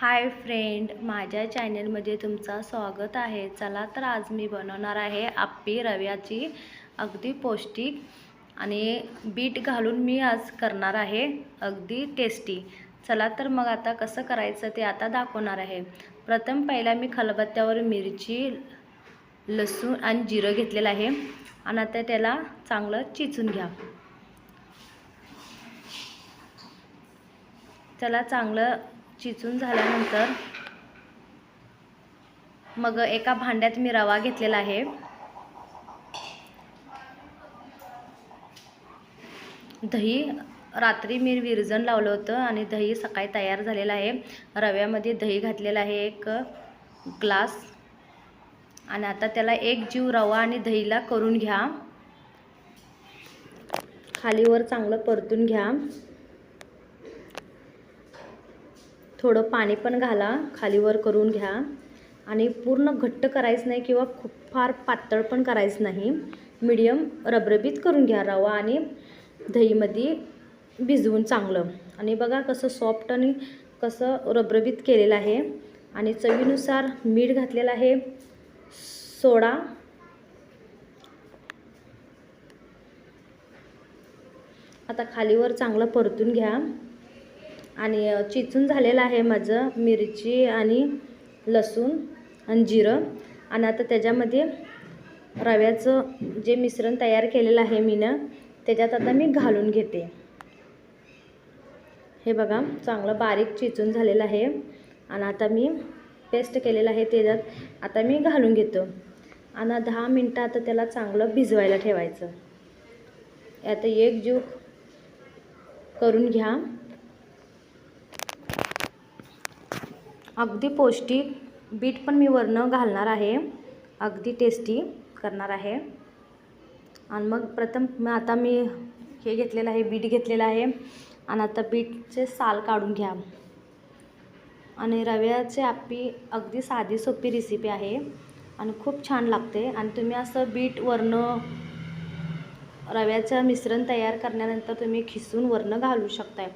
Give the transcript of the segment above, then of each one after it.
Hi friend माझ्या चॅनलमध्ये तुमचं स्वागत आहे. चला तर आज मी बनवणार आहे आप्पी रव्याची अगदी पौष्टिक आणि बीट घालून मी आज करणार आहे अगदी टेस्टी चला तर मग आता कसं करायचं ते आता दाखवणार आहे. प्रथम पहिला मी खलबत्त्यावर मिरची लसूण आणि जिरं घेतलेलं आहे. आणि आता त्याला चांगलं चिचून घ्या. त्याला चांगलं चिचून झाल्यानंतर मग एका भांड्यात मी रवा घेतलेला आहे. दही रात्री मी विरजण लावलं होतं आणि दही सकाळी तयार झालेलं आहे. रव्यामध्ये दही घातलेलं आहे एक ग्लास. आणि आता त्याला एक जीव रवा आणि दहीला करून घ्या. खालीवर चांगलं परतून घ्या. थोडं पाणी पण घाला खालीवर करून घ्या. आणि पूर्ण घट्ट करायचं नाही किंवा खूप फार पातळ पण करायचं नाही. मीडियम रबरबीत करून घ्या रवा आणि दहीमध्ये भिजवून चांगलं. आणि बघा कसं सॉफ्ट आणि कसं रबरबीत केलेलं आहे. आणि चवीनुसार मीठ घातलेलं आहे. सोडा. आता खालीवर चांगलं परतून घ्या. आणि चिचून झालेलं आहे माझं मिरची आणि लसूण आणि जिरं. आणि आता त्याच्यामध्ये रव्याचं जे मिश्रण तयार केलेलं आहे मीनं त्याच्यात आता मी घालून घेते. हे बघा चांगलं बारीक चिचून झालेलं आहे. आणि आता मी पेस्ट केलेलं आहे त्याच्यात. आता मी घालून घेतो. आणि दहा मिनटं आता त्याला चांगलं भिजवायला ठेवायचं. आता एक जीव करून घ्या. अगदी पौष्टिक बीट पण मी वरनं घालणार आहे. अगदी टेस्टी करणार आहे. आणि मग प्रथम मग आता मी हे घेतलेलं आहे बीट घेतलेलं आहे. आणि आता बीटचे साल काढून घ्या. आणि रव्याचे आपली अगदी साधी सोपी रेसिपी आहे. आणि खूप छान लागते. आणि तुम्ही असं बीट वरनं रव्याचं मिश्रण तयार करण्यानंतर तुम्ही खिसून वरनं घालू शकताय.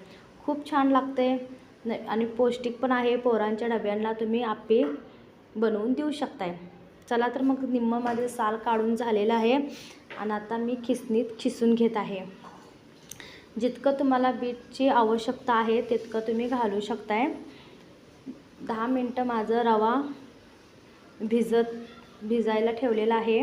खूप छान लागते. नाही आणि पौष्टिक पण आहे पोरांच्या डब्यांना तुम्ही आप्पे बनवून देऊ शकताय. चला तर मग निम्मं माझं साल काढून झालेलं आहे आणि आता मी खिसणीत खिसून घेत आहे. जितकं तुम्हाला बीटची आवश्यकता आहे तितकं तुम्ही घालू शकताय. दहा मिनटं माझं रवा भिजत भिजायला ठेवलेला आहे.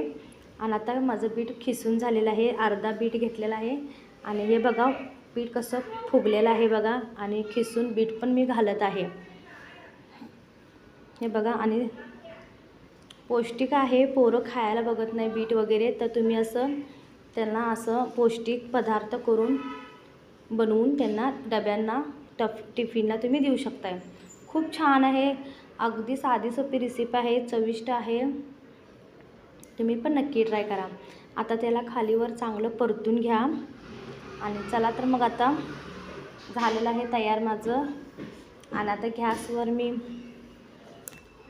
आणि आता माझं बीट खिसून झालेलं आहे अर्धा बीट घेतलेला आहे. आणि हे बघा पीठ कसं फुगलेलं आहे बघा आणि खिसून बीट पण मी घालत आहे. हे बघा आणि पौष्टिक आहे पोरं खायला बघत नाही बीट वगैरे तर तुम्ही असं त्यांना असं पौष्टिक पदार्थ करून बनवून त्यांना डब्यांना टफ टिफिनला तुम्ही देऊ शकताय. खूप छान आहे अगदी साधी सोपी रेसिपी आहे चविष्ट आहे. तुम्ही पण नक्की ट्राय करा. आता त्याला खालीवर चांगलं परतून घ्या. आणि चला तर मग आता झालेलं आहे तयार माझं. आणि आता गॅसवर मी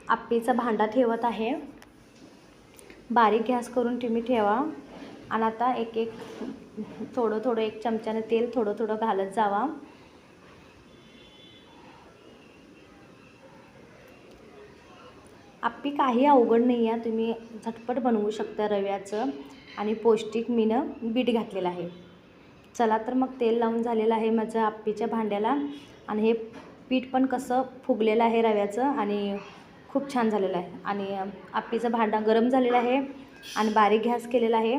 आप्पीचा भांडा ठेवत आहे. बारीक गॅस करून तुम्ही ठेवा. आणि आता एक एक थोडं थोडं एक चमच्यानं तेल थोडं थोडं घालत जावा. आप्पी काही अवघड नाही आहे. तुम्ही झटपट बनवू शकता रव्याचं. आणि पौष्टिक मीनं बीट घातलेलं आहे. चला तर मग तेल लावून झालेलं आहे माझं आप्पीच्या भांड्याला. आणि हे पीठ पण कसं फुगलेलं आहे रव्याचं आणि खूप छान झालेलं आहे. आणि आप्पीचं भांडा गरम झालेलं आहे आणि बारीक गॅस केलेला आहे.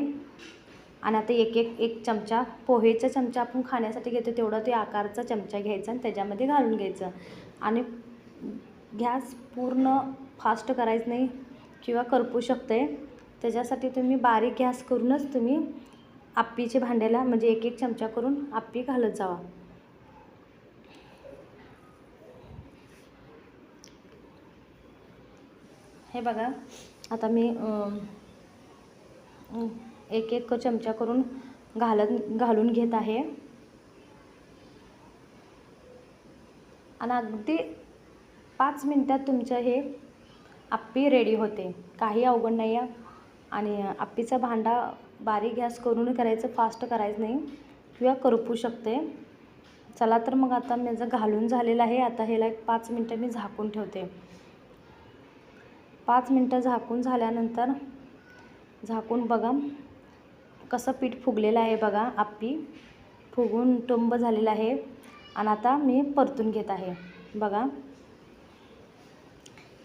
आणि आता एक एक एक चमचा पोहेचा चमचा आपण खाण्यासाठी घेतो तेवढा ते आकारचा चमचा घ्यायचा आणि त्याच्यामध्ये घालून घ्यायचं. आणि गॅस पूर्ण फास्ट करायचं नाही किंवा करपू शकते त्याच्यासाठी तुम्ही बारीक गॅस करूनच तुम्ही आप्पीच्या भांड्याला म्हणजे एक एक चमचा करून आप्पी घालत जावा. हे बघा आता मी एक एक चमचा करून घालत घालून घेत आहे. आणि अगदी पाच मिनटात तुमचं हे आप्पी रेडी होते. काही अवघड नाही आहे आणि आप्पीचा भांडा बारीक गॅस करून करायचं फास्ट करायचं नाही. किंवा करपू शकते. चला तर मग आता माझं घालून झालेलं आहे. आता ह्याला एक पाच मिनटं मी झाकून ठेवते. पाच मिनटं झाकून झाल्यानंतर झाकून बघा. कसं पीठ फुगलेलं आहे बघा. आप्पी फुगून टुंब झालेलं आहे. आणि आता मी परतून घेत आहे. बघा.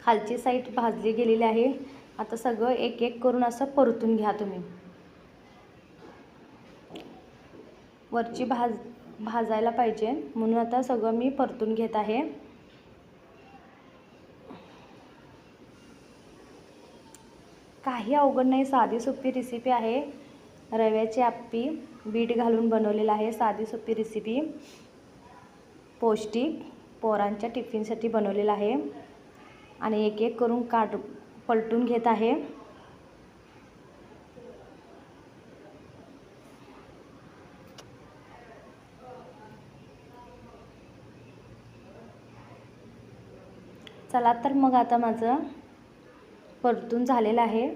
खालची साईड भाजली गेलेली आहे. आता सगळं एक एक करून असं परतून घ्या तुम्ही. वरची भाज भाजायला पाहिजे. म्हणून आता सगळं मी परतून घेत आहे. काही अवघड नाही साधी सोपी रेसिपी आहे. रव्याची आप्पी बीट घालून बनवलेलं आहे. साधी सोपी रेसिपी पौष्टिक पोरांच्या टिफिनसाठी बनवलेलं आहे. आणि एक एक करून काढ पलटून घेत आहे. चला तर मग आता माझं परतून झालेलं आहे.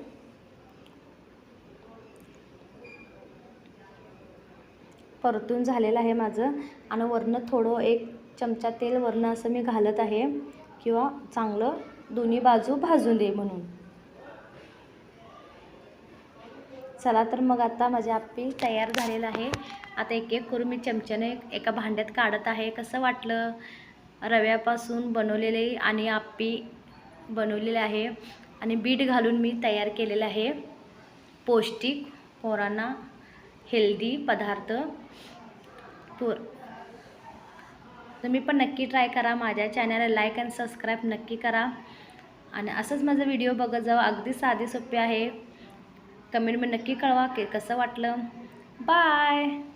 परतून झालेलं आहे माझं. आणि वरनं थोडं एक चमचा तेल वरनं असं मी घालत आहे. किंवा चांगलं दोन्ही बाजू भाजून दे म्हणून. चला तर मग आता माझे आप्पी तयार झालेलं आहे. आता एक एक करून मी चमच्याने एका भांड्यात काढत आहे. कसं वाटलं? रव्यापासून बनवलेले आणि आप्पी बनवलेले आहे. आणि बीट घालून मी तयार केलेलं आहे. पौष्टिक पोरांना हेल्दी पदार्थ. पोर तुम्ही पण नक्की ट्राय करा. माझ्या चॅनलला लाईक अँड सबस्क्राईब नक्की करा. आणि असंच माझा व्हिडिओ बघत जावा. अगदी साधी सोपे आहे. कमेंटमध्ये नक्की कळवा की कसं वाटलं. बाय!